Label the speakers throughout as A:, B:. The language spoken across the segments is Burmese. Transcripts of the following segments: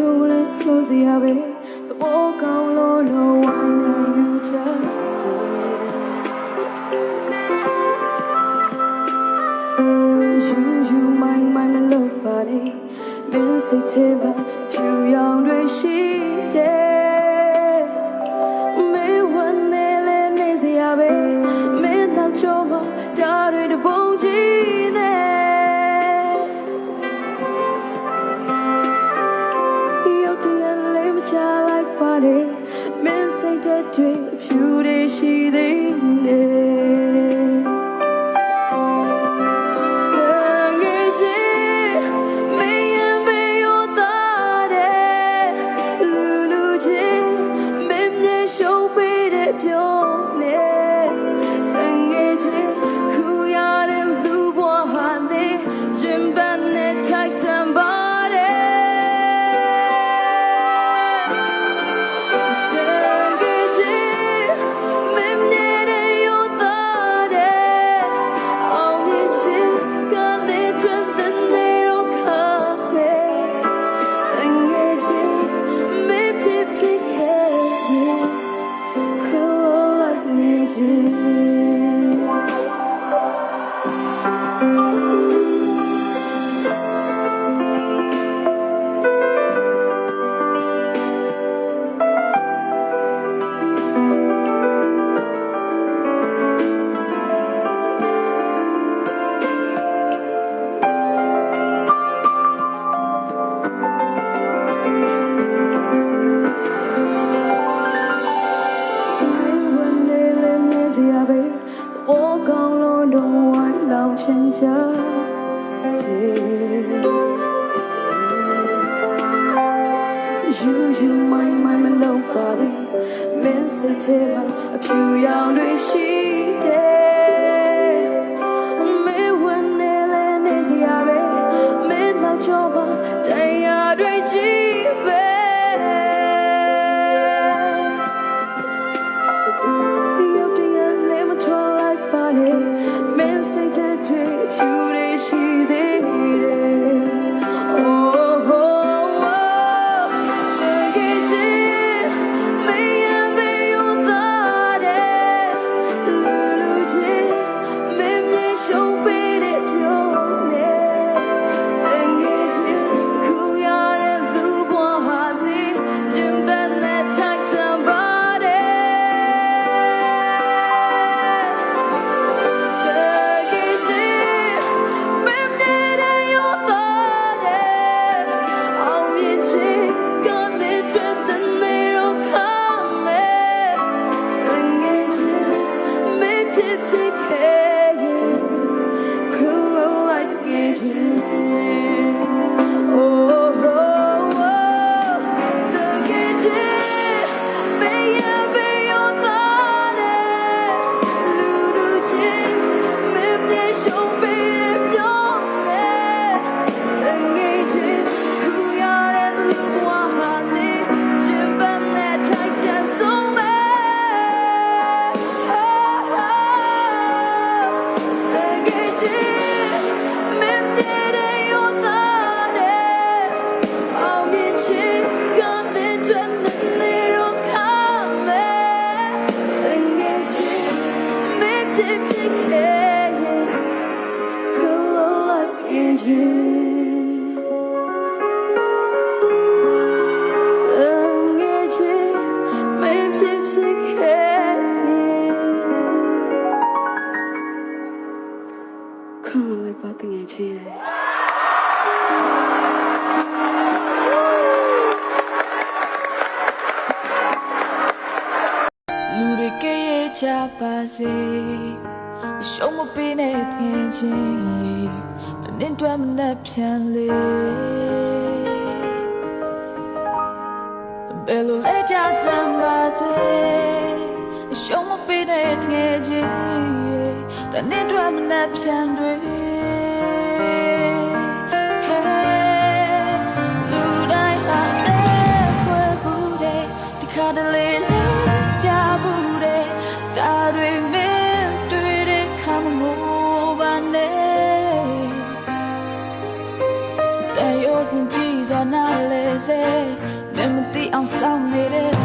A: ဆိုလဲဆိုစရာပဲသဘောကောင်းလို့လောဝမ်းနေချာယူယူမိုင်းမိုင်းနဲ့လောက်ပါလေမင်းစိတ်ထဲကဖြူရောင်တွေရှိတယ် ချလိုက်ပါလေမင်းစိတ်တဲ့တွေအဖြူတွေရှိသေးတယ်ပြော You you my my မလုံးပါဘူး Miss it မှာအဖြူရောင်တွေရှိ
B: ကြပါစေအရှုံးမပေးနဲ့ခင်ချင်းရေတနင်္တွဲမနဲ့ပြန်လေဘယ်လိုလဲကြစမ်းပါစေအရှုံးမပေးနဲ့ခင်ချင်းရေတနင်္တွဲမနဲ့ပြန်တွေ့ စေမမသိအောင်ဆောင်နေတဲ့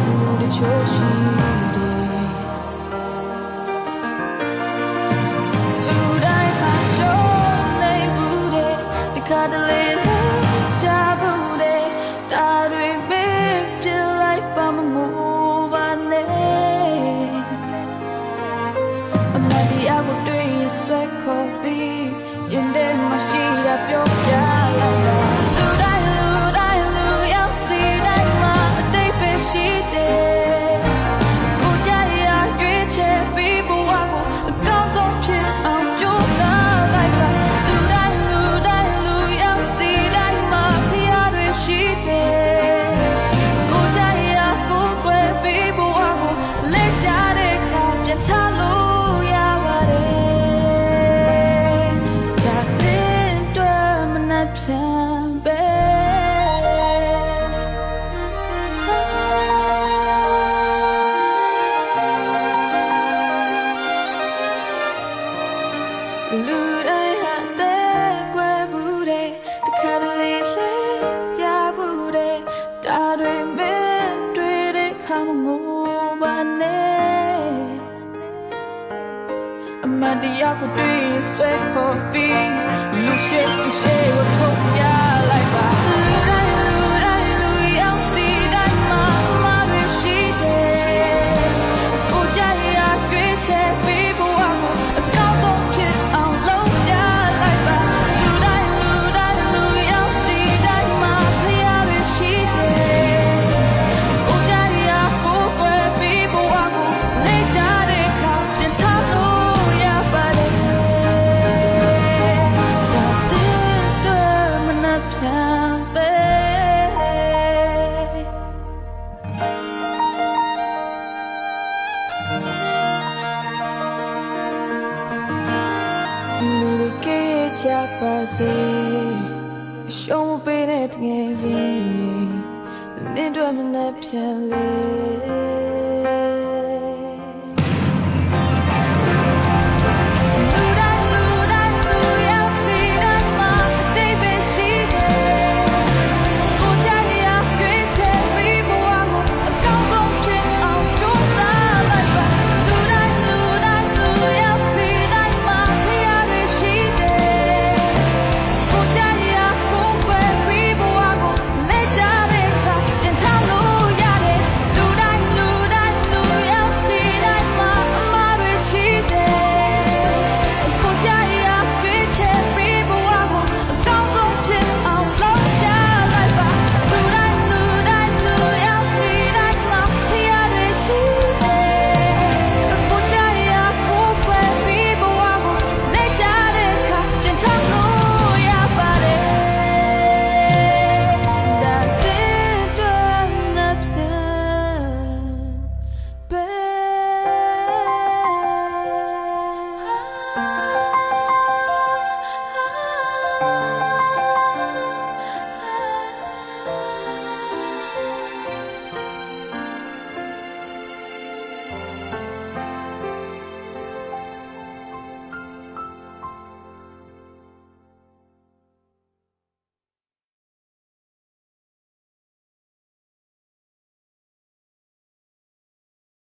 B: ဒါတွေမင်းတွေ့တဲ့ခါမငိုပါနဲ့အမတ်တရားကိုတွေးဆွဲခေါ်ပြီးလူရှိလူရှိကိုထုတ် ကြပါစေအရှုံးမပေးတဲ့ငယ်ချင်းနဲ့တွေ့မနှက်ပြန်လေ